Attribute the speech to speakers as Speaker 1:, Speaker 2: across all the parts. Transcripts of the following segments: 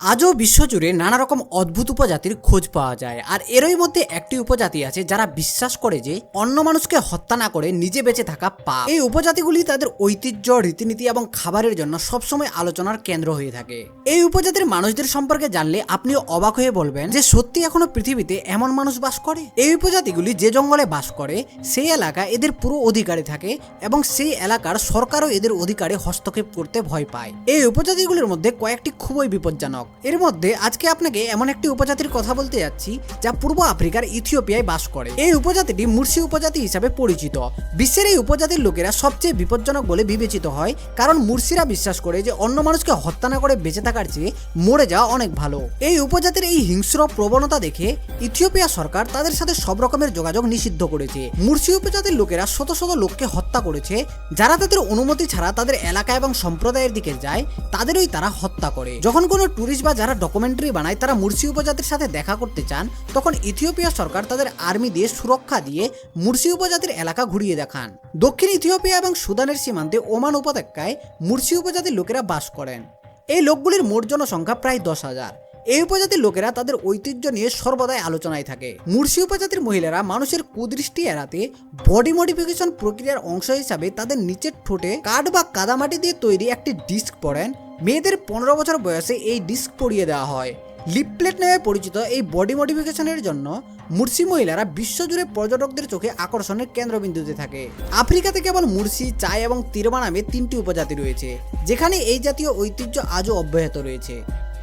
Speaker 1: আজও বিশ্বজুড়ে নানা রকম অদ্ভুত উপজাতির খোঁজ পাওয়া যায়। আর এরই মধ্যে একটি উপজাতি আছে যারা বিশ্বাস করে যে অন্য মানুষকে হত্যা না করে নিজে বেঁচে থাকা পাপ। এই উপজাতিগুলি তাদের ঐতিহ্য, রীতিনীতি এবং খাবারের জন্য সবসময় আলোচনার কেন্দ্র হয়ে থাকে। এই উপজাতির মানুষদের সম্পর্কে জানলে আপনি অবাক হয়ে বলবেন যে সত্যি এখনও পৃথিবীতে এমন মানুষ বাস করে? এই উপজাতিগুলি যে জঙ্গলে বাস করে, সেই এলাকা এদের পুরো অধিকারে থাকে এবং সেই এলাকার সরকারও এদের অধিকারে হস্তক্ষেপ করতে ভয় পায়। এই উপজাতিগুলির মধ্যে কয়েকটি খুবই বিপজ্জনক। এর মধ্যে আজকে আপনাকে এমন একটি উপজাতির কথা বলতে যাচ্ছি যা পূর্ব আফ্রিকার ইথিওপিয়ায় বাস করে। এই উপজাতিটি মুর্শি উপজাতি হিসাবে পরিচিত। বিশ্বের এই উপজাতির লোকেরা সবচেয়ে বিপজ্জনক বলে বিবেচিত হয়, কারণ মুর্শিরা বিশ্বাস করে যে অন্য মানুষকে হত্যা না করে বেঁচে থাকার চেয়ে মরে যাওয়া অনেক ভালো। এই উপজাতির এই হিংস্র প্রবণতা দেখে ইথিওপিয়া সরকার তাদের সাথে সব রকমের যোগাযোগ নিষিদ্ধ করেছে। মুর্শি উপজাতির লোকেরা শত শত লোককে হত্যা করেছে, যারা তাদের অনুমতি ছাড়া তাদের এলাকা এবং সম্প্রদায়ের দিকে যায়, তাদেরই তারা হত্যা করে। যখন কোনো ট্যুরিস্ট বা যারা ডকুমেন্টারি বানায়, তারা মুর্শি উপজাতির সাথে দেখা করতে চান, তখন ইথিওপিয়া সরকার তাদের আর্মি দিয়ে সুরক্ষা দিয়ে মুর্শি উপজাতির এলাকা ঘুরিয়ে দেখান। দক্ষিণ ইথিওপিয়া এবং সুদানের সীমান্তে ওমান উপত্যকায় মুর্শি উপজাতির লোকেরা বাস করেন। এই লোকগুলির মোট জনসংখ্যা প্রায় দশ হাজার। এই উপজাতির লোকেরা তাদের ঐতিহ্য নিয়ে সর্বদাই আলোচনায় থাকে। মুর্শি উপজাতির মহিলারা মানুষের কুদৃষ্টি এড়াতে বডি মডিফিকেশন প্রক্রিয়ার অংশ হিসাবে তাদের নিচের ঠোঁটে কাঠ বা কাদামাটি দিয়ে তৈরি একটি ডিস্ক পরেন মেয়েদের পনেরো বছর বয়সে এই ডিস্ক পরিয়ে দেওয়া হয়। লিপপ্লেট নামে পরিচিত এই বডি মডিফিকেশনের জন্য মুর্শি মহিলারা বিশ্বজুড়ে পর্যটকদের চোখে আকর্ষণের কেন্দ্রবিন্দুতে থাকে। আফ্রিকাতে কেবল মুর্শি, চাই এবং তিরমা নামে তিনটি উপজাতি রয়েছে, যেখানে এই জাতীয় ঐতিহ্য আজও অব্যাহত রয়েছে।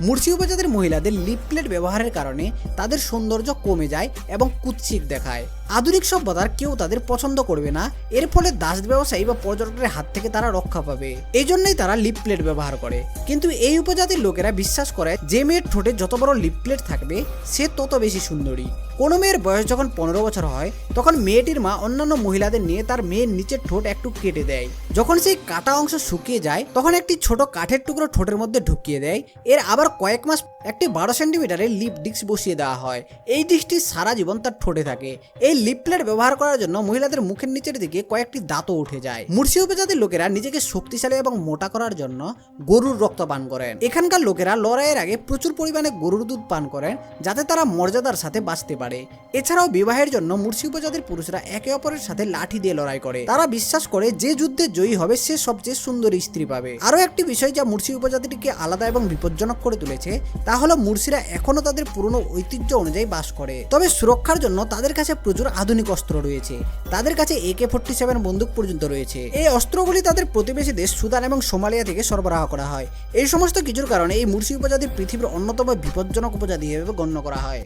Speaker 1: মুর্শি উপজাতির মহিলাদের লিপ প্লেট ব্যবহারের কারণে তাদের সৌন্দর্য কমে যায় এবং কুৎসিত দেখায়। আধুনিক সভ্যতার কেউ তাদের পছন্দ করবে না। এর ফলে দাস ব্যবসায়ী বা পর্যটকের হাত থেকে তারা রক্ষা পাবে। এই জন্যই তারা লিপ প্লেট ব্যবহার করে। কিন্তু এই উপজাতির লোকেরা বিশ্বাস করে, যে মেয়ের ঠোঁটে যত বড় লিপ প্লেট থাকবে, সে তত বেশি সুন্দরী। কোনো মেয়ের বয়স যখন পনেরো বছর হয়, তখন মেয়েটির মা অন্যান্য মহিলাদের নিয়ে তার মেয়ের নিচের ঠোঁট একটু কেটে দেয়। যখন সেই কাটা অংশ শুকিয়ে যায়, তখন একটি ছোট কাঠের টুকরো ঠোঁটের মধ্যে ঢুকিয়ে দেয়। এর আবার কয়েক মাস একটি বারো সেন্টিমিটারের লিপ ডিস্ক বসিয়ে দেওয়া হয়। এই ডিস্কটি সারা জীবন তার ঠোঁটে থাকে। এই লিপ প্লেট ব্যবহার করার জন্য মহিলাদের মুখের নিচের দিকে কয়েকটি দাঁতও উঠে যায়। মুর্শি উপজাতির লোকেরা নিজেকে শক্তিশালী এবং মোটা করার জন্য গরুর রক্ত পান করেন। এখানকার লোকেরা লড়াইয়ের আগে প্রচুর পরিমাণে গরুর দুধ পান করেন, যাতে তারা মর্যাদার সাথে বাঁচতে পারে। এছাড়াও বিবাহের জন্য মুর্শি উপজাতির পুরুষরা একে অপরের সাথে লাঠি দিয়ে লড়াই করে। তারা বিশ্বাস করে যে যুদ্ধে জয়ী হবে, সে সবচেয়ে সুন্দরী স্ত্রী পাবে। আরও একটি বিষয় যা মুর্শি উপজাতিটিকে আলাদা এবং বিপজ্জনক করে তুলেছে, তা হলো মুর্শিরা এখনও তাদের পুরনো ঐতিহ্য অনুযায়ী বাস করে। তবে সুরক্ষার জন্য তাদের কাছে প্রচুর আধুনিক অস্ত্র রয়েছে। তাদের কাছে একে ফোর্টি সেভেন বন্দুক পর্যন্ত রয়েছে। এই অস্ত্রগুলি তাদের প্রতিবেশী দেশ সুদান এবং সোমালিয়া থেকে সরবরাহ করা হয়। এই সমস্ত কিছুর কারণে এই মুর্শি উপজাতি পৃথিবীর অন্যতম বিপজ্জনক উপজাতি হিসেবে গণ্য করা হয়।